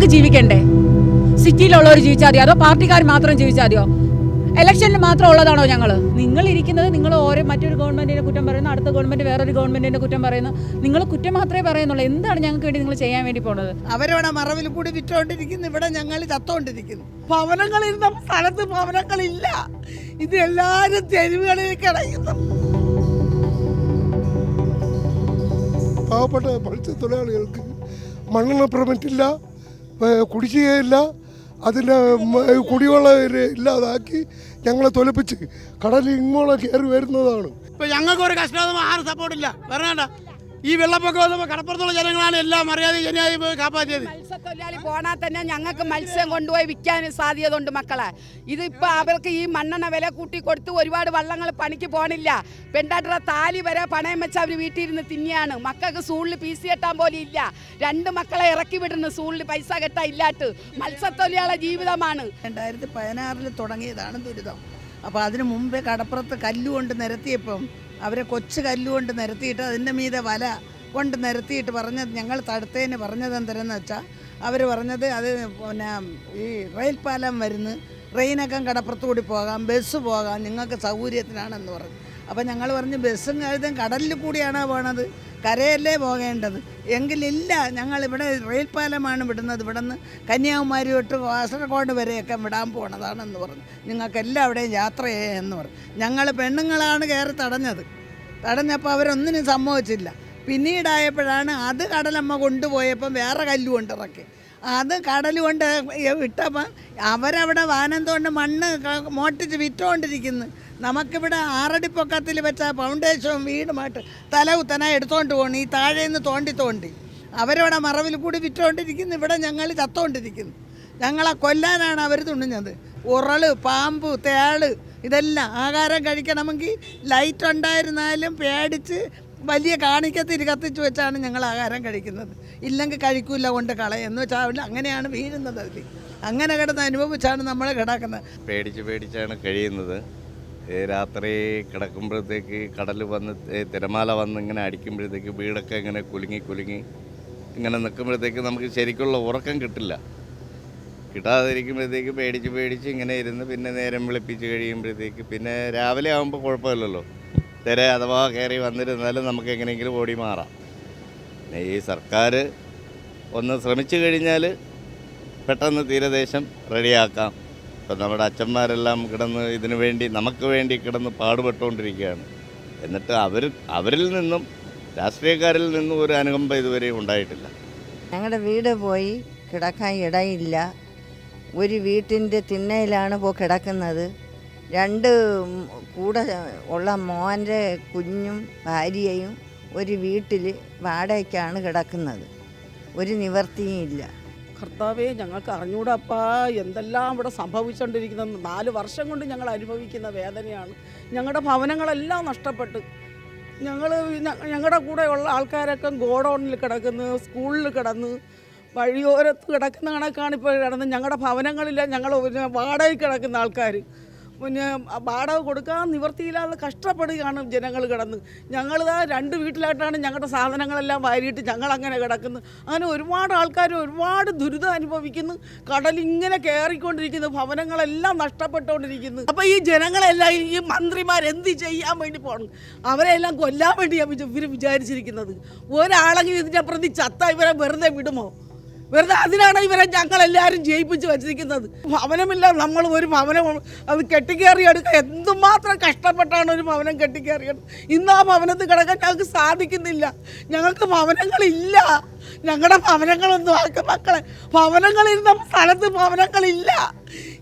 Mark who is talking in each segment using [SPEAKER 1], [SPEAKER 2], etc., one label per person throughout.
[SPEAKER 1] ഞങ്ങൾക്ക് ജീവിക്കണ്ടേ? സിറ്റിയിലുള്ളവർ ജീവിച്ചാൽ മതിയോ അതോ പാർട്ടിക്കാർ മാത്രം ജീവിച്ചാൽ മതിയോ? ഇലക്ഷനിൽ മാത്രം ഉള്ളതാണോ ഞങ്ങൾ നിങ്ങൾ ഇരിക്കുന്നത് നിങ്ങൾ ഓരോ മറ്റൊരു ഗവൺമെന്റിന്റെ കുറ്റം പറയുന്നു അടുത്ത ഗവൺമെന്റ് വേറൊരു ഗവൺമെന്റിന്റെ കുറ്റം പറയുന്നു. നിങ്ങൾ കുറ്റം മാത്രമേ പറയുന്നുള്ളൂ. എന്താണ് ഞങ്ങൾക്ക് വേണ്ടി നിങ്ങൾ ചെയ്യാൻ വേണ്ടി പോണത്
[SPEAKER 2] അവരവിടെ മറവിൽ കൂടി വിറ്റോണ്ടിരിക്കുന്നു ഇവിടെ ഞങ്ങൾ ചത്തോണ്ടിരിക്കുന്നു. ഭവനങ്ങളിരുന്ന സ്ഥലത്ത് ഭവനങ്ങളില്ല. ഇത് എല്ലാരും തെരുവുകളിൽ കിടക്കുന്നു.
[SPEAKER 3] പാവപ്പെട്ട പഠിച്ച തൊഴിലാളികൾക്ക് മണ്ണെണ്ണ പെർമിറ്റില്ല ഏഹ് കുടിശ്ശികയില്ല അതിന്റെ കുടിവെള്ളം ഇല്ലാതാക്കി ഞങ്ങളെ തൊലപ്പിച്ച് കടലിൽ ഇങ്ങോളം കയറി വരുന്നതാണ്.
[SPEAKER 4] ഇപ്പൊ ഞങ്ങൾക്ക് ഒരു കഷ്ടം ആരും സപ്പോർട്ടില്ല പറഞ്ഞേണ്ട ഈ വെള്ളപ്പൊക്കം കടപ്പുറത്തുള്ള ജനങ്ങളാണ് എല്ലാം മര്യാദ ജനായി പോയി കാപ്പാറ്റിയത്.
[SPEAKER 5] മത്സ്യത്തൊഴിലാളി പോണാൽ തന്നെ ഞങ്ങൾക്ക് മത്സ്യം കൊണ്ടുപോയി വിൽക്കാൻ സാധ്യതയുണ്ട് മക്കളെ. ഇതിപ്പോ അവർക്ക് ഈ മണ്ണെണ്ണ വില കൂട്ടി കൊടുത്ത് ഒരുപാട് വള്ളങ്ങൾ പണിക്ക് പോണില്ല. പെണ്ടാട്ടറ താലി വരെ പണയം വെച്ച് അവർ വീട്ടിൽ ഇരുന്ന് തിന്നിയാണ്. മക്കൾക്ക് സൂളിൽ പി സി കെട്ടാൻ പോലും ഇല്ല. രണ്ട് മക്കളെ ഇറക്കി വിടുന്നു സൂളിൽ പൈസ കെട്ടാൻ ഇല്ലാട്ട്. മത്സ്യത്തൊഴിലാളി ജീവിതമാണ്.
[SPEAKER 2] രണ്ടായിരത്തി പതിനാറിൽ തുടങ്ങിയതാണ് ദുരിതം. അപ്പോൾ അതിനു മുമ്പേ കടപ്പുറത്ത് കല്ലുകൊണ്ട് നിരത്തിയപ്പം അവരെ കൊച്ചു കല്ലുകൊണ്ട് നിരത്തിയിട്ട് അതിന്റെ മീതെ വല കൊണ്ട് നിരത്തിയിട്ട് പറഞ്ഞത് ഞങ്ങൾ തടുത്തതിന് പറഞ്ഞത് എന്തരെന്ന് വെച്ചാൽ അവർ പറഞ്ഞത് അത് പിന്നെ ഈ റെയിൽ പാലം വരുന്നു ട്രെയിനൊക്കെ കടപ്പുറത്ത് കൂടി പോകാം ബസ് പോകാം നിങ്ങൾക്ക് സൗകര്യത്തിനാണെന്ന് പറഞ്ഞു. അപ്പോൾ ഞങ്ങൾ പറഞ്ഞു ബസ്സും കഴുതും കടലിൽ കൂടിയാണോ പോണത്? കരയല്ലേ പോകേണ്ടത്? എങ്കിലില്ല ഞങ്ങളിവിടെ റെയിൽ പാലമാണ് വിടുന്നത്. ഇവിടെ നിന്ന് കന്യാകുമാരി തൊട്ട് കാസർഗോഡ് വരെയൊക്കെ വിടാൻ പോണതാണെന്ന് പറഞ്ഞു. നിങ്ങൾക്ക് എല്ലാവിടെയും യാത്ര ചെയ്യാമെന്ന് പറഞ്ഞു. ഞങ്ങൾ പെണ്ണുങ്ങളാണ് കയറി തടഞ്ഞത്. തടഞ്ഞപ്പോൾ അവരൊന്നിനും സമ്മതിച്ചില്ല. പിന്നീടായപ്പോഴാണ് അത് കടലമ്മ കൊണ്ടുപോയപ്പം വേറെ കല്ല് കൊണ്ടിറക്കി അത് കടൽ കൊണ്ട് ഇട്ടപ്പം അവരവിടെ വാനം തോണ്ട് മണ്ണ് മോട്ടിച്ച് വിറ്റുകൊണ്ടിരിക്കുന്നു നമുക്കിവിടെ ആറടി പൊക്കത്തിൽ വെച്ച ഫൗണ്ടേഷനും വീടുമായിട്ട് തല കുത്തന എടുത്തോണ്ട് പോകണം ഈ താഴെ നിന്ന് തോണ്ടി തോണ്ടി. അവരവിടെ മറവിൽ കൂടി വിറ്റുകൊണ്ടിരിക്കുന്നു ഇവിടെ ഞങ്ങൾ ചത്തോണ്ടിരിക്കുന്നു. ഞങ്ങളെ കൊല്ലാനാണ് അവർ തുണിഞ്ഞത് ഉറൾ പാമ്പ് തേൾ ഇതെല്ലാം ആഹാരം കഴിക്കണമെങ്കിൽ ലൈറ്റ് ഉണ്ടായിരുന്നാലും പേടിച്ച് വലിയ കാണിക്കത്തിരി കത്തിച്ച് വെച്ചാണ് ഞങ്ങൾ ആഹാരം കഴിക്കുന്നത്. ഇല്ലെങ്കിൽ കഴിക്കൂല കൊണ്ട് കളയെന്ന് വെച്ചാൽ അവിടെ അങ്ങനെയാണ് വീഴുന്നത് അതിൽ അങ്ങനെ കിടന്ന് അനുഭവിച്ചാണ് നമ്മൾ കിടക്കുന്നത്.
[SPEAKER 6] പേടിച്ച് പേടിച്ചാണ് കഴിയുന്നത്. രാത്രി കിടക്കുമ്പോഴത്തേക്ക് കടൽ വന്ന് തിരമാല വന്ന് ഇങ്ങനെ അടിക്കുമ്പോഴത്തേക്ക് വീടൊക്കെ ഇങ്ങനെ കുലുങ്ങി കുലുങ്ങി ഇങ്ങനെ നിൽക്കുമ്പോഴത്തേക്ക് നമുക്ക് ശരിക്കുള്ള ഉറക്കം കിട്ടില്ല. കിട്ടാതിരിക്കുമ്പോഴത്തേക്ക് പേടിച്ച് പേടിച്ച് ഇങ്ങനെ ഇരുന്ന് പിന്നെ നേരം വിളിപ്പിച്ച് കഴിയുമ്പോഴത്തേക്ക് പിന്നെ രാവിലെ ആകുമ്പോൾ കുഴപ്പമില്ലല്ലോ. തിര അഥവാ കയറി വന്നിരുന്നാലും നമുക്ക് എങ്ങനെയെങ്കിലും ഓടി മാറാം. പിന്നെ ഈ സർക്കാർ ഒന്ന് ശ്രമിച്ചു കഴിഞ്ഞാൽ പെട്ടെന്ന് തീരദേശം റെഡിയാക്കാം. ഇപ്പം നമ്മുടെ അച്ഛന്മാരെല്ലാം കിടന്ന് ഇതിനു വേണ്ടി നമുക്ക് വേണ്ടി കിടന്ന് പാടുപെട്ടുകൊണ്ടിരിക്കുകയാണ്. എന്നിട്ട് അവർ അവരിൽ നിന്നും രാഷ്ട്രീയക്കാരിൽ നിന്നും ഒരു അനുകമ്പ ഇതുവരെ ഉണ്ടായിട്ടില്ല.
[SPEAKER 7] ഞങ്ങളുടെ വീട് പോയി കിടക്കാൻ ഇടയില്ല. ഒരു വീട്ടിന്റെ തിണ്ണയിലാണ് ഇപ്പോൾ കിടക്കുന്നത്. രണ്ട് കൂടെ ഉള്ള മോന്റെ കുഞ്ഞും ഭാര്യയും ഒരു വീട്ടിൽ വാടകയ്ക്കാണ് കിടക്കുന്നത്. ഒരു നിവർത്തിയും ഇല്ല.
[SPEAKER 8] കർത്താവെ ഞങ്ങൾക്ക് അറിഞ്ഞൂടപ്പാ എന്തെല്ലാം ഇവിടെ സംഭവിച്ചുകൊണ്ടിരിക്കുന്നത് നാല് വർഷം കൊണ്ട് ഞങ്ങൾ അനുഭവിക്കുന്ന വേദനയാണ്. ഞങ്ങളുടെ ഭവനങ്ങളെല്ലാം നഷ്ടപ്പെട്ട്. ഞങ്ങൾ ഞങ്ങളുടെ കൂടെയുള്ള ആൾക്കാരൊക്കെ ഗോഡൗണിൽ കിടക്കുന്നു സ്കൂളിൽ കിടന്ന് വഴിയോരത്ത് കിടക്കുന്ന കണക്കാണ് ഇപ്പോൾ കിടന്ന്. ഞങ്ങളുടെ ഭവനങ്ങളില്ല ഞങ്ങൾ വാടകയ്ക്ക് കിടക്കുന്ന ആൾക്കാർ പിന്നെ വാടക കൊടുക്കാൻ നിവർത്തിയില്ലാതെ കഷ്ടപ്പെടുകയാണ് ജനങ്ങൾ കിടന്ന്. ഞങ്ങളിതാ രണ്ട് വീട്ടിലായിട്ടാണ് ഞങ്ങളുടെ സാധനങ്ങളെല്ലാം വാരിയിട്ട് ഞങ്ങൾ അങ്ങനെ കിടക്കുന്നു അങ്ങനെ ഒരുപാട് ആൾക്കാർ ഒരുപാട് ദുരിതം അനുഭവിക്കുന്നു. കടലിങ്ങനെ കയറിക്കൊണ്ടിരിക്കുന്നു. ഭവനങ്ങളെല്ലാം നഷ്ടപ്പെട്ടുകൊണ്ടിരിക്കുന്നു. അപ്പോൾ ഈ ജനങ്ങളെല്ലാം ഈ മന്ത്രിമാർ എന്ത് ചെയ്യാൻ വേണ്ടി പോകണം അവരെല്ലാം കൊല്ലാൻ വേണ്ടിയാണ് ഇവർ വിചാരിച്ചിരിക്കുന്നത്. ഒരാളെങ്കിലും ഇതിന്റെ പ്രതി ചത്ത ഇവരെ വെറുതെ വിടുമോ? വെറുതെ അതിനാണ് ഇവരെ ഞങ്ങൾ എല്ലാവരും ജയിപ്പിച്ച് വച്ചിരിക്കുന്നത്. ഭവനമില്ല നമ്മൾ ഒരു ഭവനം അത് കെട്ടിക്കേറി എടുക്കുക എന്തുമാത്രം കഷ്ടപ്പെട്ടാണ് ഒരു ഭവനം കെട്ടിക്കേറിയത് ഇന്ന് ആ ഭവനത്തിൽ കിടക്കാൻ ഞങ്ങൾക്ക് സാധിക്കുന്നില്ല. ഞങ്ങൾക്ക് ഭവനങ്ങളില്ല. ഞങ്ങളുടെ ഭവനങ്ങളൊന്നും ആക്കും മക്കളെ. ഭവനങ്ങളിരുന്ന സ്ഥലത്ത് ഭവനങ്ങളില്ല.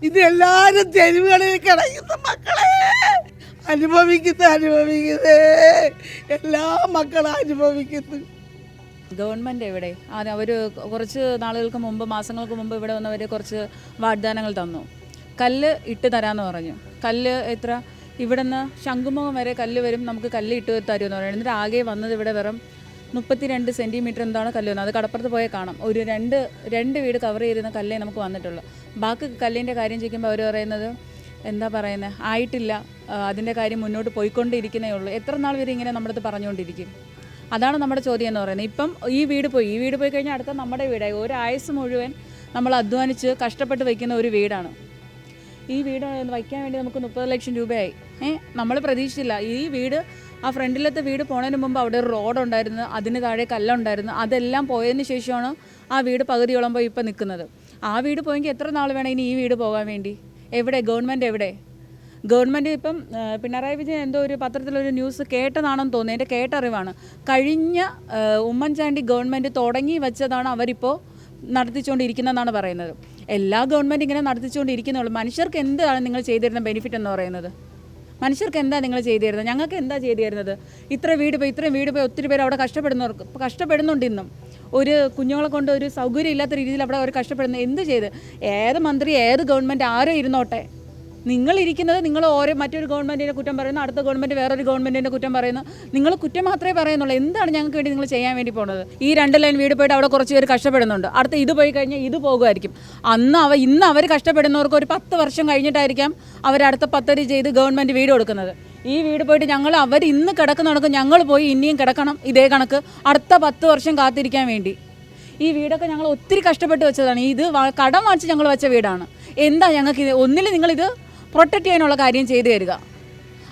[SPEAKER 8] ഇത് എല്ലാവരും തെരുവുകളിൽ കിടക്കുന്ന മക്കളെ. അനുഭവിക്കുന്നു അനുഭവിക്കുന്നേ. എല്ലാ മക്കളും അനുഭവിക്കുന്നു.
[SPEAKER 1] ഗവൺമെന്റ് എവിടെ? അത് അവർ കുറച്ച് നാളുകൾക്ക് മുമ്പ് മാസങ്ങൾക്ക് മുമ്പ് ഇവിടെ വന്നവർ കുറച്ച് വാഗ്ദാനങ്ങൾ തന്നു. കല്ല് ഇട്ട് തരാമെന്ന് പറഞ്ഞു. കല്ല് എത്ര? ഇവിടുന്ന് ശംഖുമുഖം വരെ കല്ല് വരും നമുക്ക് കല്ല് ഇട്ട് തരുമെന്ന് പറഞ്ഞു. എന്നിട്ട് ആകെ വന്നത് ഇവിടെ വെറും മുപ്പത്തി രണ്ട് സെന്റിമീറ്റർ എന്താണ് കല്ല് വന്നത്? അത് കടപ്പുറത്ത് പോയാൽ കാണാം. ഒരു രണ്ട് രണ്ട് വീട് കവർ ചെയ്തിരുന്ന കല്ലേ നമുക്ക് വന്നിട്ടുള്ളൂ. ബാക്കി കല്ലിന്റെ കാര്യം ചോദിക്കുമ്പോൾ അവർ പറയുന്നത് എന്താ പറയുന്നത് ആയിട്ടില്ല. അതിന്റെ കാര്യം മുന്നോട്ട് പോയിക്കൊണ്ടിരിക്കുന്നേ ഉള്ളൂ. എത്ര നാൾ വരെ ഇങ്ങനെ നമ്മുടെ അടുത്ത് പറഞ്ഞുകൊണ്ടിരിക്കും? അതാണ് നമ്മുടെ ചോദ്യം എന്ന് പറയുന്നത്. ഇപ്പം ഈ വീട് പോയി ഈ വീട് പോയി കഴിഞ്ഞാൽ അടുത്ത നമ്മുടെ വീടായി. ഒരു ആയുസ് മുഴുവൻ നമ്മൾ അധ്വാനിച്ച് കഷ്ടപ്പെട്ട് വയ്ക്കുന്ന ഒരു വീടാണ്. ഈ വീട് വയ്ക്കാൻ വേണ്ടി നമുക്ക് മുപ്പത് ലക്ഷം രൂപയായി. ഏ നമ്മൾ പ്രതീക്ഷിച്ചില്ല. ഈ വീട് ആ ഫ്രണ്ടിലത്തെ വീട് പോണതിന് മുമ്പ് അവിടെ ഒരു റോഡ് ഉണ്ടായിരുന്നു അതിന് താഴെ കല്ലുണ്ടായിരുന്നു അതെല്ലാം പോയതിന് ശേഷമാണ് ആ വീട് പകുതിയോളം പോയി ഇപ്പം നിൽക്കുന്നത്. ആ വീട് പോയെങ്കിൽ എത്ര നാൾ വേണം ഇനി ഈ വീട് പോകാൻ വേണ്ടി? എവിടെ? ഗവൺമെന്റ് എവിടെ? ഗവൺമെന്റ് ഇപ്പം പിണറായി വിജയൻ എന്തോ ഒരു പത്രത്തിലൊരു ന്യൂസ് കേട്ടതാണെന്ന് തോന്നുന്നു. എന്റെ കേട്ടറിവാണ്. കഴിഞ്ഞ ഉമ്മൻചാണ്ടി ഗവൺമെന്റ് തുടങ്ങി വെച്ചതാണ് അവരിപ്പോൾ നടത്തിച്ചുകൊണ്ടിരിക്കുന്നതെന്നാണ് പറയുന്നത്. എല്ലാ ഗവൺമെന്റ് ഇങ്ങനെ നടത്തിച്ചുകൊണ്ടിരിക്കുന്നുള്ളൂ മനുഷ്യർക്ക് എന്താണ് നിങ്ങൾ ചെയ്തിരുന്ന ബെനിഫിറ്റ് എന്ന് പറയുന്നത്? മനുഷ്യർക്ക് എന്താ നിങ്ങൾ ചെയ്തു തരുന്നത് ഞങ്ങൾക്ക് എന്താ ചെയ്തു തരുന്നത് ഇത്ര വീട് പോയി ഇത്രയും വീട് പോയി ഒത്തിരി പേര് അവിടെ കഷ്ടപ്പെടുന്നവർക്ക് കഷ്ടപ്പെടുന്നുണ്ട് ഇന്നും. ഒരു കുഞ്ഞുങ്ങളെ കൊണ്ട് ഒരു സൗകര്യം ഇല്ലാത്ത രീതിയിൽ അവിടെ അവർ കഷ്ടപ്പെടുന്നു എന്ത് ചെയ്ത്? ഏത് മന്ത്രി ഏത് ഗവൺമെന്റ് ആരോ ഇരുന്നോട്ടെ. നിങ്ങൾ ഇരിക്കുന്നത് നിങ്ങൾ ഓരോ മറ്റൊരു ഗവൺമെന്റിന്റെ കുറ്റം പറയുന്നു അടുത്ത ഗവൺമെന്റ് വേറൊരു ഗവൺമെന്റിന്റെ കുറ്റം പറയുന്നു. നിങ്ങൾ കുറ്റം മാത്രമേ പറയുന്നുള്ളൂ. എന്താണ് ഞങ്ങൾക്ക് വേണ്ടി നിങ്ങൾ ചെയ്യാൻ വേണ്ടി പോകുന്നത്? ഈ രണ്ട് ലൈൻ വീട് പോയിട്ട് അവിടെ കുറച്ച് പേര് കഷ്ടപ്പെടുന്നുണ്ട്. അടുത്ത ഇത് പോയി കഴിഞ്ഞാൽ ഇത് പോകുമായിരിക്കും. അന്ന് അവ ഇന്ന് അവർ കഷ്ടപ്പെടുന്നവർക്ക് ഒരു പത്ത് വർഷം കഴിഞ്ഞിട്ടായിരിക്കാം അവർ അടുത്ത പത്തരി ചെയ്ത് ഗവൺമെന്റ് വീട് കൊടുക്കുന്നത്. ഈ വീട് പോയിട്ട് ഞങ്ങൾ അവർ ഇന്ന് കിടക്കുന്ന കണക്ക് ഞങ്ങൾ പോയി ഇനിയും കിടക്കണം ഇതേ കണക്ക് അടുത്ത പത്ത് വർഷം കാത്തിരിക്കാൻ വേണ്ടി. ഈ വീടൊക്കെ ഞങ്ങൾ ഒത്തിരി കഷ്ടപ്പെട്ട് വെച്ചതാണ്. ഇത് കടം വാങ്ങിച്ച് ഞങ്ങൾ വെച്ച വീടാണ്. എന്താ ഞങ്ങൾക്ക് ഇത്? ഒന്നിൽ നിങ്ങളിത് പ്രൊട്ടക്റ്റ് ചെയ്യാനുള്ള കാര്യം ചെയ്തു തരിക.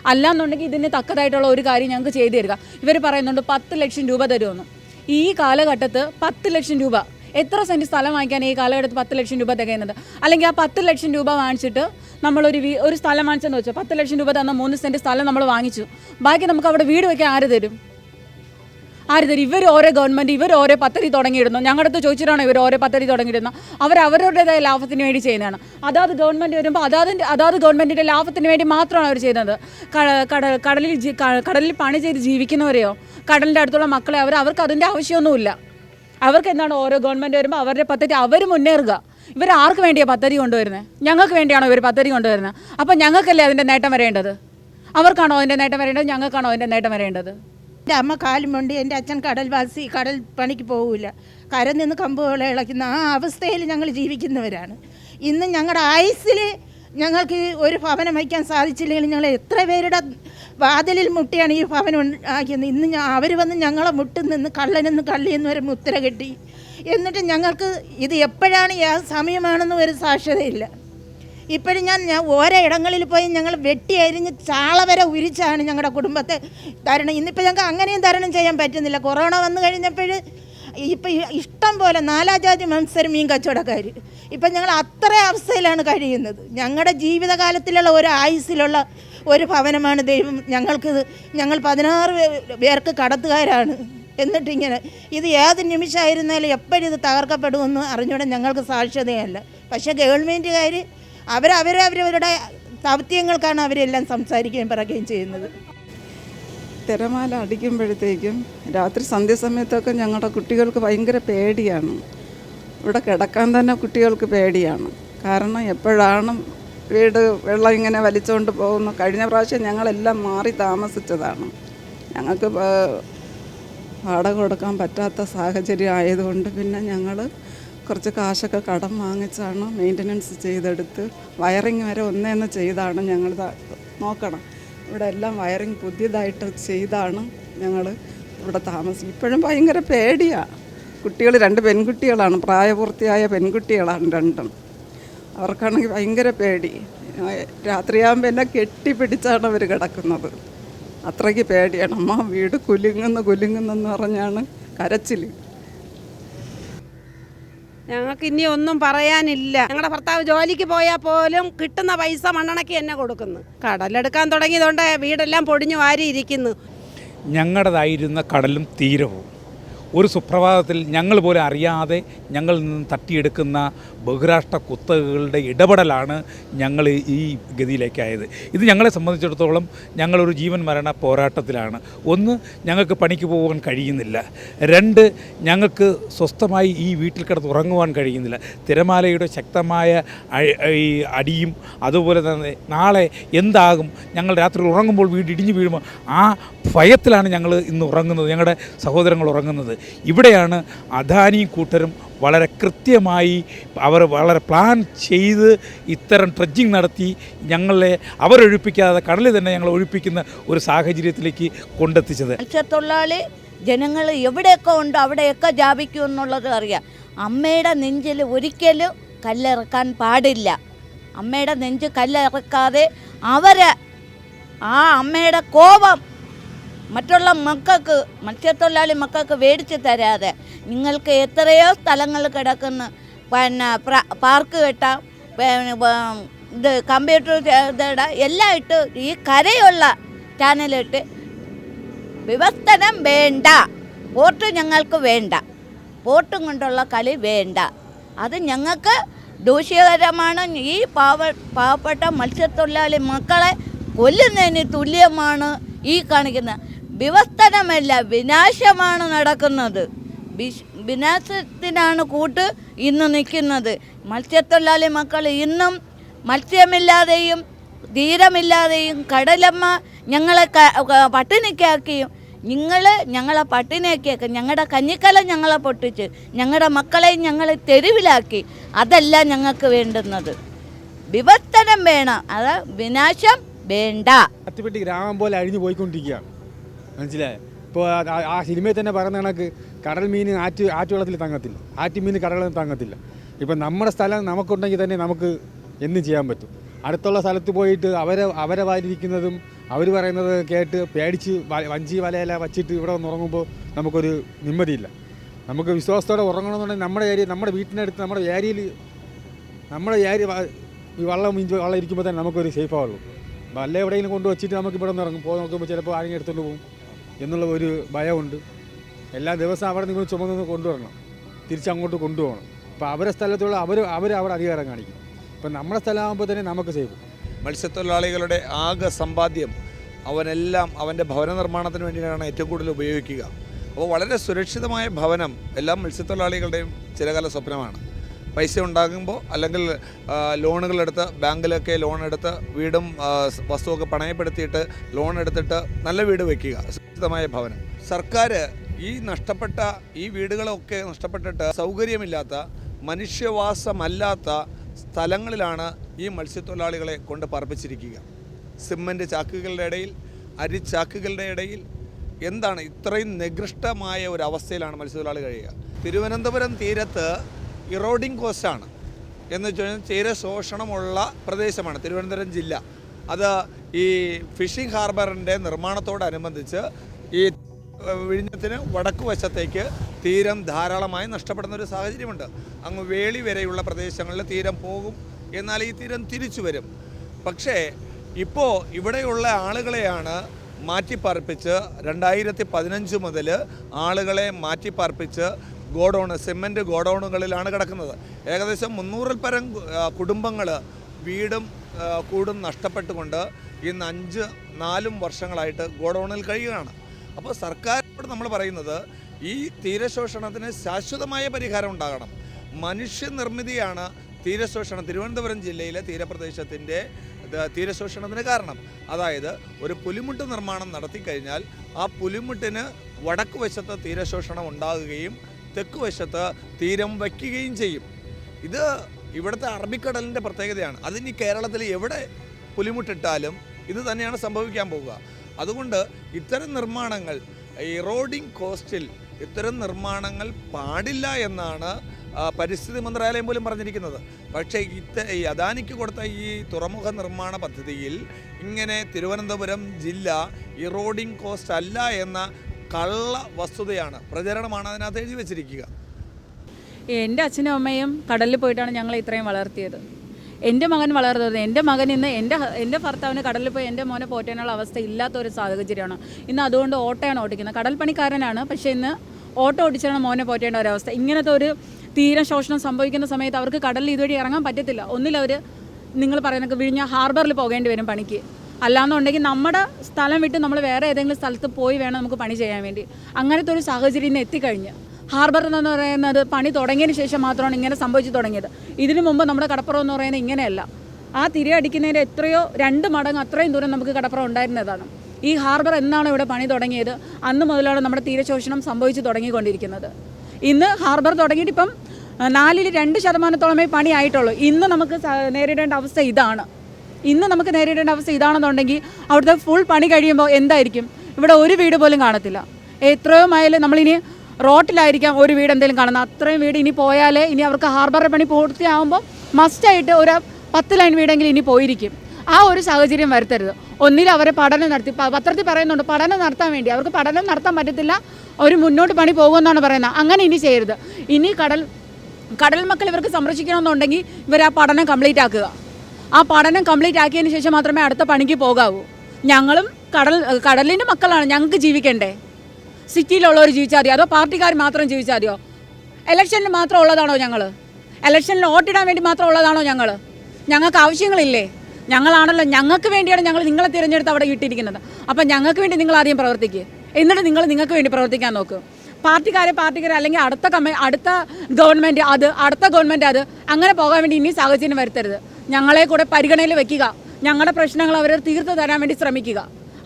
[SPEAKER 1] അല്ലാന്നുണ്ടെങ്കിൽ ഇതിന് തക്കതായിട്ടുള്ള ഒരു കാര്യം ഞങ്ങൾക്ക് ചെയ്തു തരിക. ഇവർ പറയുന്നുണ്ട് പത്ത് ലക്ഷം രൂപ തരുമെന്ന്. ഈ കാലഘട്ടത്ത് പത്ത് ലക്ഷം രൂപ. എത്ര സെന്റ് സ്ഥലം വാങ്ങിക്കാൻ ഈ കാലഘട്ടത്ത് പത്ത് ലക്ഷം രൂപ തികയുന്നത്? അല്ലെങ്കിൽ ആ പത്ത് ലക്ഷം രൂപ വാങ്ങിച്ചിട്ട് നമ്മളൊരു വീ ഒരു സ്ഥലം വാങ്ങിച്ചെന്ന് വെച്ചാൽ പത്ത് ലക്ഷം രൂപ തന്ന മൂന്ന് സെന്റ് സ്ഥലം നമ്മൾ വാങ്ങിച്ചു. ബാക്കി നമുക്ക് അവിടെ വീട് വയ്ക്കാൻ ആര് തരും? ആര് ഇവർ ഓരോ ഗവൺമെന്റ് ഇവർ ഓരോ പദ്ധതി തുടങ്ങിയിടുന്നു. ഞങ്ങളുടെ അടുത്ത് ചോദിച്ചിട്ടാണ് ഇവർ ഓരോ പദ്ധതി തുടങ്ങിയിടുന്നത്. അവർ അവരുടേതായ ലാഭത്തിന് വേണ്ടി ചെയ്യുന്നതാണ്. അതാത് ഗവൺമെന്റ് വരുമ്പോൾ അതാത് അതാത് ഗവൺമെന്റിന്റെ ലാഭത്തിന് വേണ്ടി മാത്രമാണ് അവർ ചെയ്യുന്നത്. കടലിൽ കടലിൽ പണി ചെയ്ത് ജീവിക്കുന്നവരെയോ കടലിന്റെ അടുത്തുള്ള മക്കളെ അവർ അവർക്ക് അതിന്റെ ആവശ്യമൊന്നുമില്ല. അവർക്ക് എന്താണ് ഓരോ ഗവൺമെന്റ് വരുമ്പോൾ അവരുടെ പദ്ധതി അവർ മുന്നേറുക. ഇവർ ആർക്ക് വേണ്ടിയാണ് പദ്ധതി കൊണ്ടുവരുന്നത് ഞങ്ങൾക്ക് വേണ്ടിയാണോ ഇവർ പദ്ധതി കൊണ്ടുവരുന്നത്? അപ്പോൾ ഞങ്ങൾക്കല്ലേ അതിന്റെ നേട്ടം വരേണ്ടത്? അവർക്കാണോ അതിന്റെ നേട്ടം വരേണ്ടത്? ഞങ്ങൾക്കാണോ അതിന്റെ നേട്ടം വരേണ്ടത്?
[SPEAKER 9] എന്റെ അമ്മ കാലും കൊണ്ട് എന്റെ അച്ഛൻ കടൽവാസി കടൽ പണിക്ക് പോകില്ല കര നിന്ന് കമ്പുകൾ ഇളക്കുന്ന ആ അവസ്ഥയിൽ ഞങ്ങൾ ജീവിക്കുന്നവരാണ്. ഇന്ന് ഞങ്ങളുടെ ആയുസ്സിൽ ഞങ്ങൾക്ക് ഒരു ഭവനം വയ്ക്കാൻ സാധിച്ചില്ലെങ്കിൽ ഞങ്ങൾ എത്ര പേരുടെ വാതിലിൽ മുട്ടിയാണ് ഈ ഭവനം ആക്കിയത് ഇന്ന് അവർ വന്ന് ഞങ്ങളെ മുട്ടിൽ നിന്ന് കള്ളനെന്ന് കള്ളിയെന്ന് വരെ മുദ്ര കെട്ടി. എന്നിട്ട് ഞങ്ങൾക്ക് ഇത് എപ്പോഴാണ് ആ സമയമാണെന്ന് ഒരു സാക്ഷ്യതയില്ല. ഇപ്പോഴും ഞാൻ ഞാൻ ഓരോ ഇടങ്ങളിൽ പോയി ഞങ്ങൾ വെട്ടി അരിഞ്ഞ് ചാള വരെ ഉരിച്ചാണ് ഞങ്ങളുടെ കുടുംബത്തെ തരണം. ഇന്നിപ്പോൾ ഞങ്ങൾക്ക് അങ്ങനെയും തരണം ചെയ്യാൻ പറ്റുന്നില്ല. കൊറോണ വന്നു കഴിഞ്ഞപ്പോൾ ഇപ്പം ഇഷ്ടം പോലെ നാലാജാതി മത്സരം മീൻ കച്ചവടക്കാർ ഇപ്പം ഞങ്ങൾ അത്ര അവസ്ഥയിലാണ് കഴിയുന്നത്. ഞങ്ങളുടെ ജീവിതകാലത്തിലുള്ള ഒരു ആയുസ്സിലുള്ള ഒരു ഭവനമാണ് ദൈവം. ഞങ്ങൾക്ക് ഞങ്ങൾ പതിനാറ് പേർക്ക് കടത്തുകാരാണ്. എന്നിട്ടിങ്ങനെ ഇത് ഏത് നിമിഷമായിരുന്നാലും എപ്പോഴും ഇത് തകർക്കപ്പെടുമെന്ന് അറിഞ്ഞൂടെ ഞങ്ങൾക്ക് സാക്ഷ്യതയല്ല പക്ഷേ ഗവൺമെന്റുകാർ അവരവരവരുടെ ദൗത്യങ്ങൾക്കാണ് അവരെല്ലാം സംസാരിക്കുകയും പറയുകയും ചെയ്യുന്നത്.
[SPEAKER 8] തിരമാല അടിക്കുമ്പോഴത്തേക്കും രാത്രി സന്ധ്യാസമയത്തൊക്കെ ഞങ്ങളുടെ കുട്ടികൾക്ക് ഭയങ്കര പേടിയാണ്. ഇവിടെ കിടക്കാൻ തന്നെ കുട്ടികൾക്ക് പേടിയാണ്. കാരണം എപ്പോഴാണ് വീട് വെള്ളം ഇങ്ങനെ വലിച്ചുകൊണ്ട് പോകുന്നു. കഴിഞ്ഞ പ്രാവശ്യം ഞങ്ങളെല്ലാം മാറി താമസിച്ചതാണ്. ഞങ്ങൾക്ക് വാടക കൊടുക്കാൻ പറ്റാത്ത സാഹചര്യം ആയതുകൊണ്ട് പിന്നെ ഞങ്ങൾ കുറച്ച് കാശൊക്കെ കടം വാങ്ങിച്ചാണ് മെയിന്റനൻസ് ചെയ്തെടുത്ത് വയറിങ് വരെ ഒന്നേന്ന് ചെയ്താണ് ഞങ്ങൾ നോക്കണം. ഇവിടെ എല്ലാം വയറിങ് പുതിയതായിട്ട് ചെയ്താണ് ഞങ്ങൾ ഇവിടെ താമസിക്കും ഇപ്പോഴും ഭയങ്കര പേടിയാണ് കുട്ടികൾ രണ്ട് പെൺകുട്ടികളാണ് പ്രായപൂർത്തിയായ പെൺകുട്ടികളാണ് രണ്ടും. അവർക്കാണെങ്കിൽ ഭയങ്കര പേടി. രാത്രിയാകുമ്പോൾ എന്നെ കെട്ടിപ്പിടിച്ചാണ് അവർ കിടക്കുന്നത്. അത്രയ്ക്ക് പേടിയാണ്. അമ്മ വീട് കുലുങ്ങുന്നു കുലുങ്ങുന്നെന്ന് പറഞ്ഞാണ് കരച്ചിൽ
[SPEAKER 10] ഞങ്ങൾക്ക് ഇനി ഒന്നും പറയാനില്ല. ഞങ്ങളുടെ ഭർത്താവ് ജോലിക്ക് പോയാൽ പോലും കിട്ടുന്ന പൈസ മണ്ണണക്കി എന്നെ കൊടുക്കുന്നു. കടലെടുക്കാൻ തുടങ്ങിയതുകൊണ്ട് വീടെല്ലാം പൊടിഞ്ഞു വാരിയിരിക്കുന്നു.
[SPEAKER 11] ഞങ്ങളുടേതായിരുന്ന കടലും തീരവും. ഒരു സുപ്രഭാതത്തിൽ ഞങ്ങൾ പോലും അറിയാതെ ഞങ്ങളിൽ നിന്ന് തട്ടിയെടുക്കുന്ന ബഹുരാഷ്ട്ര കുത്തകകളുടെ ഇടപെടലാണ് ഞങ്ങൾ ഈ ഗതിയിലേക്കായത്. ഇത് ഞങ്ങളെ സംബന്ധിച്ചിടത്തോളം ഞങ്ങളൊരു ജീവൻ മരണ പോരാട്ടത്തിലാണ്. ഒന്ന് ഞങ്ങൾക്ക് പണിക്ക് പോകാൻ കഴിയുന്നില്ല. രണ്ട് ഞങ്ങൾക്ക് സ്വസ്ഥമായി ഈ വീട്ടിൽ കിടന്ന് ഉറങ്ങുവാൻ കഴിയുന്നില്ല. തിരമാലയുടെ ശക്തമായ ഈ അടിയും അതുപോലെ തന്നെ നാളെ എന്താകും? ഞങ്ങൾ രാത്രി ഉറങ്ങുമ്പോൾ വീട് ഇടിഞ്ഞു വീഴുമ്പോൾ ആ ഭയത്തിലാണ് ഞങ്ങൾ ഇന്ന് ഉറങ്ങുന്നത് ഞങ്ങളുടെ സഹോദരങ്ങൾ ഉറങ്ങുന്നത്. ഇവിടെയാണ് അദാനി കൂട്ടരും വളരെ കൃത്യമായി അവർ വളരെ പ്ലാൻ ചെയ്ത് ഇത്തരം ട്രഡ്ജിങ് നടത്തി ഞങ്ങളെ അവരൊഴിപ്പിക്കാതെ കടലിൽ തന്നെ ഞങ്ങൾ ഒഴിപ്പിക്കുന്ന ഒരു സാഹചര്യത്തിലേക്ക് കൊണ്ടെത്തിച്ചത്.
[SPEAKER 12] മത്സ്യത്തൊഴിലാളി ജനങ്ങൾ എവിടെയൊക്കെ ഉണ്ടോ അവിടെയൊക്കെ ജാപിക്കും എന്നുള്ളത് അറിയാം. അമ്മയുടെ നെഞ്ചിൽ ഒരിക്കലും കല്ലിറക്കാൻ പാടില്ല. അമ്മയുടെ നെഞ്ച് കല്ലിറക്കാതെ അവരെ ആ അമ്മയുടെ കോപം മറ്റുള്ള മക്കൾക്ക് മത്സ്യത്തൊഴിലാളി മക്കൾക്ക് മേടിച്ച് തരാതെ നിങ്ങൾക്ക് എത്രയോ സ്ഥലങ്ങൾ കിടക്കുന്ന. പിന്നെ പാർക്ക് കെട്ടാം ഇത് കമ്പ്യൂട്ടർ ഇതട എല്ലാം ഇട്ട് ഈ കരയുള്ള ചാനലിട്ട് വിവസ്തനം വേണ്ട. പോർട്ട് ഞങ്ങൾക്ക് വേണ്ട. പോർട്ടും കൊണ്ടുള്ള കളി വേണ്ട. അത് ഞങ്ങൾക്ക് ദൂഷ്യകരമാണ്. ഈ പാവ പാവപ്പെട്ട മത്സ്യത്തൊഴിലാളി മക്കളെ കൊല്ലുന്നതിന് തുല്യമാണ് ഈ കാണിക്കുന്നത്. വിവസ്തനമല്ല വിനാശമാണ് നടക്കുന്നത്. വിനാശത്തിനാണ് കൂട്ട് ഇന്ന് നിൽക്കുന്നത്. മത്സ്യത്തൊഴിലാളി മക്കൾ ഇന്നും മത്സ്യമില്ലാതെയും തീരമില്ലാതെയും കടലമ്മ ഞങ്ങളെ പട്ടിണിക്കാക്കിയും നിങ്ങൾ ഞങ്ങളെ പട്ടിണിയാക്കിയൊക്കെ ഞങ്ങളുടെ കഞ്ഞിക്കലം ഞങ്ങളെ പൊട്ടിച്ച് ഞങ്ങളുടെ മക്കളെ ഞങ്ങൾ തെരുവിലാക്കി അതല്ല ഞങ്ങൾക്ക് വേണ്ടുന്നത്. വിവർത്തനം വേണം അത് വിനാശം വേണ്ട.
[SPEAKER 13] അത്തിപ്പെട്ടി ഗ്രാമം പോലെ അഴിഞ്ഞു പോയിക്കൊണ്ടിരിക്കുകയാണ്. മനസ്സിലായോ? ഇപ്പോൾ ആ സിനിമയിൽ തന്നെ പറയുന്ന കണക്ക് കടൽ മീൻ ആറ്റ് ആറ്റുവെള്ളത്തിൽ തങ്ങത്തില്ല. ആറ്റ് മീൻ കടലിൽ തങ്ങത്തില്ല. ഇപ്പം നമ്മുടെ സ്ഥലം നമുക്കുണ്ടെങ്കിൽ തന്നെ നമുക്ക് എന്നും ചെയ്യാൻ പറ്റും. അടുത്തുള്ള സ്ഥലത്ത് പോയിട്ട് അവരെ അവരെ വാരിയിരിക്കുന്നതും അവർ പറയുന്നത് കേട്ട് പേടിച്ച് വഞ്ചി വലയില വച്ചിട്ട് ഇവിടെ വന്ന് ഉറങ്ങുമ്പോൾ നമുക്കൊരു നിമ്മതിയില്ല. നമുക്ക് വിശ്വാസത്തോടെ ഉറങ്ങണമെന്നുണ്ടെങ്കിൽ നമ്മുടെ ഏരിയ നമ്മുടെ വീട്ടിനടുത്ത് നമ്മുടെ ഏരിയയിൽ നമ്മുടെ ഏരിയ ഈ വള്ളം ഇഞ്ചി വള്ളം ഇരിക്കുമ്പോൾ തന്നെ നമുക്കൊരു സേഫ് ആവുള്ളൂ. വല്ല എവിടെയെങ്കിലും കൊണ്ട് വെച്ചിട്ട് നമുക്ക് ഇവിടെ നിന്ന് ഇറങ്ങും. പോയി നോക്കുമ്പോൾ ചിലപ്പോൾ ആരെങ്കിലും എടുത്തുകൊണ്ട് പോകും. എന്നുള്ള ഒരു ഭയമുണ്ട്. എല്ലാ ദിവസവും അവിടെ നിങ്ങൾ ചുമന്ന് കൊണ്ടുവരണം. തിരിച്ചങ്ങോട്ട് കൊണ്ടുപോകണം. അപ്പോൾ അവരെ സ്ഥലത്തുള്ള അവർ അവർ അവിടെ അധികാരം കാണിക്കും. ഇപ്പം നമ്മുടെ സ്ഥലമാകുമ്പോൾ തന്നെ നമുക്ക് സേഫ്.
[SPEAKER 14] മത്സ്യത്തൊഴിലാളികളുടെ ആകെ സമ്പാദ്യം അവനെല്ലാം അവന്റെ ഭവന നിർമ്മാണത്തിന് വേണ്ടിയിട്ടാണ് ഏറ്റവും കൂടുതൽ ഉപയോഗിക്കുക. അപ്പോൾ വളരെ സുരക്ഷിതമായ ഭവനം എല്ലാ മത്സ്യത്തൊഴിലാളികളുടെയും ചിലകാല സ്വപ്നമാണ്. പൈസ ഉണ്ടാകുമ്പോൾ അല്ലെങ്കിൽ ലോണുകളെടുത്ത് ബാങ്കിലൊക്കെ ലോൺ എടുത്ത് വീടും വസ്തുവൊക്കെ പണയപ്പെടുത്തിയിട്ട് ലോൺ എടുത്തിട്ട് നല്ല വീട് വയ്ക്കുക സുരക്ഷിതമായ ഭവനം. സർക്കാർ ഈ നഷ്ടപ്പെട്ട ഈ വീടുകളൊക്കെ നഷ്ടപ്പെട്ടിട്ട് സൗകര്യമില്ലാത്ത മനുഷ്യവാസമല്ലാത്ത സ്ഥലങ്ങളിലാണ് ഈ മത്സ്യത്തൊഴിലാളികളെ കൊണ്ട് പറപ്പിച്ചിരിക്കുക സിമന്റ് ചാക്കുകളുടെ ഇടയിൽ അരിച്ചാക്കുകളുടെ ഇടയിൽ എന്താണ് ഇത്രയും നികൃഷ്ടമായ ഒരു അവസ്ഥയിലാണ് മത്സ്യത്തൊഴിലാളി കഴിയുക. തിരുവനന്തപുരം തീരത്ത് ഇറോഡിംഗ് കോസ്റ്റാണ്. എന്ന് വെച്ച് കഴിഞ്ഞാൽ തീരെ ശോഷണമുള്ള പ്രദേശമാണ് തിരുവനന്തപുരം ജില്ല. അത് ഈ ഫിഷിംഗ് ഹാർബറിന്റെ നിർമ്മാണത്തോടനുബന്ധിച്ച് ഈ വിഴിഞ്ഞത്തിന് വടക്കു വശത്തേക്ക് തീരം ധാരാളമായി നഷ്ടപ്പെടുന്ന ഒരു സാഹചര്യമുണ്ട്. അങ്ങ് വേളി വരെയുള്ള പ്രദേശങ്ങളിൽ തീരം പോകും എന്നാൽ ഈ തീരം തിരിച്ചു വരും. പക്ഷേ ഇപ്പോൾ ഇവിടെയുള്ള ആളുകളെയാണ് മാറ്റിപ്പാർപ്പിച്ച് രണ്ടായിരത്തി പതിനഞ്ച് മുതൽ ആളുകളെ മാറ്റിപ്പാർപ്പിച്ച് ഗോഡൗൺ സിമന്റ് ഗോഡൗണുകളിലാണ് കിടക്കുന്നത്. ഏകദേശം മുന്നൂറിൽ പരം കുടുംബങ്ങൾ വീടും കൂടും നഷ്ടപ്പെട്ടുകൊണ്ട് ഇന്ന് അഞ്ച് നാലും വർഷങ്ങളായിട്ട് ഗോഡൗണിൽ കഴിയുകയാണ്. അപ്പോൾ സർക്കാരിനോട് നമ്മൾ പറയുന്നത് ഈ തീരശോഷണത്തിന് ശാശ്വതമായ പരിഹാരം ഉണ്ടാകണം. മനുഷ്യനിർമ്മിതിയാണ് തീരശോഷണം. തിരുവനന്തപുരം ജില്ലയിലെ തീരപ്രദേശത്തിന്റെ തീരശോഷണത്തിന് കാരണം. അതായത് ഒരു പുലിമുട്ട് നിർമ്മാണം നടത്തിക്കഴിഞ്ഞാൽ ആ പുലിമുട്ടിന് വടക്ക് വശത്ത് തീരശോഷണം ഉണ്ടാകുകയും തെക്ക് വശത്ത് തീരം വയ്ക്കുകയും ചെയ്യും. ഇത് ഇവിടുത്തെ അറബിക്കടലിന്റെ പ്രത്യേകതയാണ്. അതിനി കേരളത്തിൽ എവിടെ പുലിമുട്ടിട്ടാലും ഇത് തന്നെയാണ് സംഭവിക്കാൻ പോവുക. അതുകൊണ്ട് ഇത്തരം നിർമ്മാണങ്ങൾ ഇറോഡിങ് കോസ്റ്റിൽ ഇത്തരം നിർമ്മാണങ്ങൾ പാടില്ല എന്നാണ് പരിസ്ഥിതി മന്ത്രാലയം പോലും പറഞ്ഞിരിക്കുന്നത്. പക്ഷേ ഇത്ത ഈ അദാനിക്ക് കൊടുത്ത ഈ തുറമുഖ നിർമ്മാണ പദ്ധതിയിൽ ഇങ്ങനെ തിരുവനന്തപുരം ജില്ല ഇറോഡിങ് കോസ്റ്റ് അല്ല എന്ന കള്ള വസ്തുതയാണ്. പ്രചരണമാണ് അതിനകത്ത് എഴുതി വെച്ചിരിക്കുക.
[SPEAKER 1] എന്റെ അച്ഛനും അമ്മയും കടലിൽ പോയിട്ടാണ് ഞങ്ങൾ ഇത്രയും വളർത്തിയത്. എന്റെ മകൻ വളർന്നത് എന്റെ മകൻ ഇന്ന് എന്റെ എന്റെ ഭർത്താവിന് കടലിൽ പോയി എന്റെ മോനെ പോറ്റാനുള്ള അവസ്ഥ ഇല്ലാത്ത ഒരു സാഹചര്യമാണ്. ഇന്ന് അതുകൊണ്ട് ഓട്ടോയാണ് ഓടിക്കുന്നത്. കടൽ പണിക്കാരനാണ് പക്ഷേ ഇന്ന് ഓട്ടോ ഓടിച്ചാണ് മോനെ പോറ്റേണ്ട ഒരവസ്ഥ ഇങ്ങനത്തെ ഒരു തീരം ശോഷണം സംഭവിക്കുന്ന സമയത്ത് അവർക്ക് കടലിൽ ഇതുവഴി ഇറങ്ങാൻ പറ്റത്തില്ല. ഒന്നിലവർ നിങ്ങൾ പറയുന്നത് വിഴിഞ്ഞ ഹാർബറിൽ പോകേണ്ടി വരും പണിക്ക്. അല്ലാന്നുണ്ടെങ്കിൽ നമ്മുടെ സ്ഥലം വിട്ട് നമ്മൾ വേറെ ഏതെങ്കിലും സ്ഥലത്ത് പോയി വേണം നമുക്ക് പണി ചെയ്യാൻ വേണ്ടി. അങ്ങനത്തെ ഒരു സാഹചര്യം ഇന്ന് എത്തിക്കഴിഞ്ഞ്. ഹാർബർ എന്ന് പറയുന്നത് പണി തുടങ്ങിയതിന് ശേഷം മാത്രമാണ് ഇങ്ങനെ സംഭവിച്ചു തുടങ്ങിയത്. ഇതിനു മുമ്പ് നമ്മുടെ കടപ്പുറം എന്ന് പറയുന്നത് ഇങ്ങനെയല്ല. ആ തിരി അടിക്കുന്നതിന് എത്രയോ രണ്ട് മടങ്ങ് അത്രയും ദൂരം നമുക്ക് കടപ്പുറം ഉണ്ടായിരുന്നതാണ്. ഈ ഹാർബർ എന്നാണ് ഇവിടെ പണി തുടങ്ങിയത്. അന്ന് മുതലാണ് നമ്മുടെ തീരശോഷണം സംഭവിച്ചു തുടങ്ങിക്കൊണ്ടിരിക്കുന്നത്. ഇന്ന് ഹാർബർ തുടങ്ങിയിട്ട് ഇപ്പം നാലിൽ രണ്ട് ശതമാനത്തോളമേ പണിയായിട്ടുള്ളൂ. ഇന്ന് നമുക്ക് നേരിടേണ്ട അവസ്ഥ ഇതാണ്. ഇന്ന് നമുക്ക് നേരിടേണ്ട അവസ്ഥ ഇതാണെന്നുണ്ടെങ്കിൽ അവിടുത്തെ ഫുൾ പണി കഴിയുമ്പോൾ എന്തായിരിക്കും? ഇവിടെ ഒരു വീട് പോലും കാണത്തില്ല. എത്രയോ മൈൽ നമ്മളിനി റോട്ടിലായിരിക്കാം ഒരു വീട് എന്തെങ്കിലും കാണുന്നത്. അത്രയും വീട് ഇനി പോയാലേ ഇനി അവർക്ക് ഹാർബറിന്റെ പണി പൂർത്തിയാകുമ്പോൾ മസ്റ്റായിട്ട് ഒരു പത്ത് ലൈൻ വീടെങ്കിലും ഇനി പോയിരിക്കും. ആ ഒരു സാഹചര്യം വരുത്തരുത്. ഒന്നിൽ അവരെ പഠനം നടത്തി. പത്രത്തിൽ പറയുന്നുണ്ട് പഠനം നടത്താൻ വേണ്ടി. അവർക്ക് പഠനം നടത്താൻ പറ്റത്തില്ല. അവർ മുന്നോട്ട് പണി പോകുമെന്നാണ് പറയുന്നത്. അങ്ങനെ ഇനി ചെയ്യരുത്. ഇനി കടൽ കടൽ മക്കൾ ഇവർക്ക് സംരക്ഷിക്കണമെന്നുണ്ടെങ്കിൽ ഇവർ ആ പഠനം കംപ്ലീറ്റ് ആക്കുക. ആ പഠനം കംപ്ലീറ്റ് ആക്കിയതിന് ശേഷം മാത്രമേ അടുത്ത പണിക്ക് പോകാവൂ. ഞങ്ങളും കടൽ കടലിന്റെ മക്കളാണ്. ഞങ്ങൾക്ക് ജീവിക്കണ്ടേ? സിറ്റിയിലുള്ളവർ ജീവിച്ചാൽ മതിയോ അതോ പാർട്ടിക്കാർ മാത്രം ജീവിച്ചാൽ മതിയോ? ഇലക്ഷനിൽ മാത്രം ഉള്ളതാണോ ഞങ്ങൾ ഇലക്ഷനിൽ വോട്ടിടാൻ വേണ്ടി മാത്രം ഉള്ളതാണോ ഞങ്ങൾ ഞങ്ങൾക്ക് ആവശ്യങ്ങളില്ലേ? ഞങ്ങളാണല്ലോ ഞങ്ങൾക്ക് വേണ്ടിയാണ് ഞങ്ങൾ നിങ്ങളെ തിരഞ്ഞെടുത്ത് അവിടെ ഇട്ടിരിക്കുന്നത്. അപ്പം ഞങ്ങൾക്ക് വേണ്ടി നിങ്ങൾ ആദ്യം പ്രവർത്തിക്കുക എന്നിട്ട് നിങ്ങൾ നിങ്ങൾക്ക് വേണ്ടി പ്രവർത്തിക്കാൻ നോക്കും. പാർട്ടിക്കാരെ പാർട്ടിക്കാരെ അല്ലെങ്കിൽ അടുത്ത കമ്മ അടുത്ത ഗവൺമെന്റ് അത് അടുത്ത ഗവൺമെന്റ് അത് അങ്ങനെ പോകാൻ വേണ്ടി ഇനി സാഹചര്യം വരുത്തരുത്. ഞങ്ങളെ കൂടെ പരിഗണനയിൽ വെക്കുക. ഞങ്ങളുടെ പ്രശ്നങ്ങൾ അവർ തീർത്തു തരാൻ വേണ്ടി ശ്രമിക്കുക.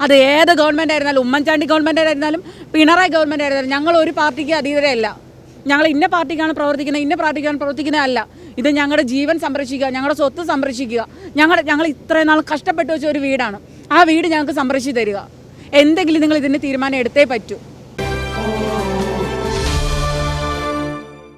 [SPEAKER 1] അത് ഏത് ഗവൺമെന്റ് ആയിരുന്നാലും ഉമ്മൻചാണ്ടി ഗവൺമെന്റ് ആയിരുന്നാലും പിണറായി ഗവൺമെന്റ് ആയിരുന്നാലും ഞങ്ങൾ ഒരു പാർട്ടിക്ക് അതീതരല്ല ഞങ്ങൾ ഇന്ന പാർട്ടിക്കാണ് പ്രവർത്തിക്കുന്നത് ഇന്ന പാർട്ടിക്കാണ് പ്രവർത്തിക്കുന്നത് അല്ല. ഇത് ഞങ്ങളുടെ ജീവൻ സംരക്ഷിക്കുക ഞങ്ങളുടെ സ്വത്ത് സംരക്ഷിക്കുക. ഞങ്ങൾ ഞങ്ങൾ ഇത്രയും നാൾ കഷ്ടപ്പെട്ട് വെച്ച ഒരു വീടാണ്. ആ വീട് ഞങ്ങൾക്ക് സംരക്ഷിച്ച് തരിക. എന്തെങ്കിലും നിങ്ങൾ ഇതിന് തീരുമാനം എടുത്തേ പറ്റൂ.